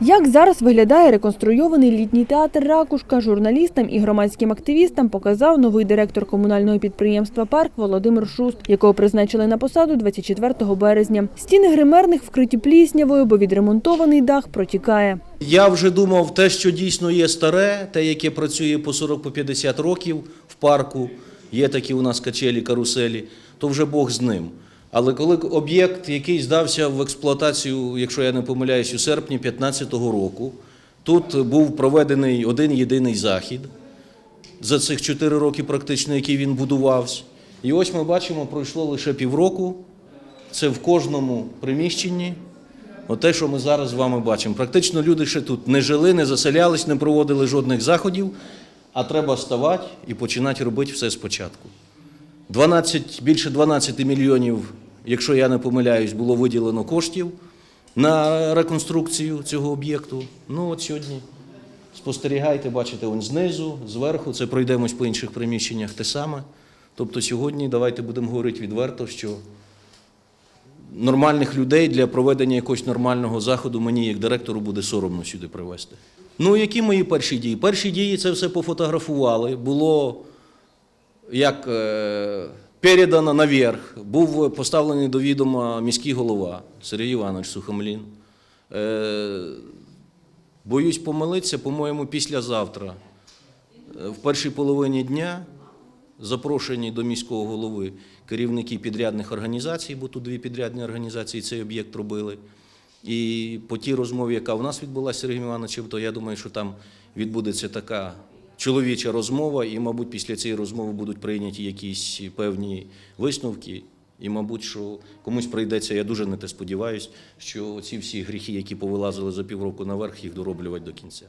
Як зараз виглядає реконструйований літній театр Ракушка, журналістам і громадським активістам показав новий директор комунального підприємства Парк Володимир Шуст, якого призначили на посаду 24 березня. Стіни гримерних вкриті пліснявою, бо відремонтований дах протікає. Я вже думав, те, що дійсно є старе, те, яке працює по 40-50 років в парку, є такі у нас качелі, каруселі, то вже Бог з ним. Але коли об'єкт, який здався в експлуатацію, якщо я не помиляюсь, у серпні 2015 року, тут був проведений один єдиний захід за цих 4 роки, практично, який він будувався. І ось ми бачимо, пройшло лише півроку. Це в кожному приміщенні. Оте, що ми зараз з вами бачимо. Практично люди ще тут не жили, не заселялись, не проводили жодних заходів, а треба вставати і починати робити все спочатку. 12, більше 12 мільйонів, якщо я не помиляюсь, було виділено коштів на реконструкцію цього об'єкту. Ну от сьогодні спостерігайте, бачите, он знизу, зверху, це пройдемось по інших приміщеннях те саме. Тобто сьогодні давайте будемо говорити відверто, що нормальних людей для проведення якогось нормального заходу мені, як директору, буде соромно сюди привезти. Ну, які мої перші дії? Перші дії це все пофотографували. Було як передано наверх, був поставлений до відома міський голова Сергій Іванович Сухомлін. Е, боюсь помилитися, по-моєму, післязавтра, е, в першій половині дня, запрошені до міського голови керівники підрядних організацій, бо тут дві підрядні організації цей об'єкт робили. І по тій розмові, яка в нас відбулася з Сергієм Івановичем, то я думаю, що там відбудеться така чоловіча розмова, і, мабуть, після цієї розмови будуть прийняті якісь певні висновки. І, мабуть, що комусь прийдеться, я дуже на те сподіваюся, що ці всі гріхи, які повилазили за півроку наверх, їх дороблювати до кінця.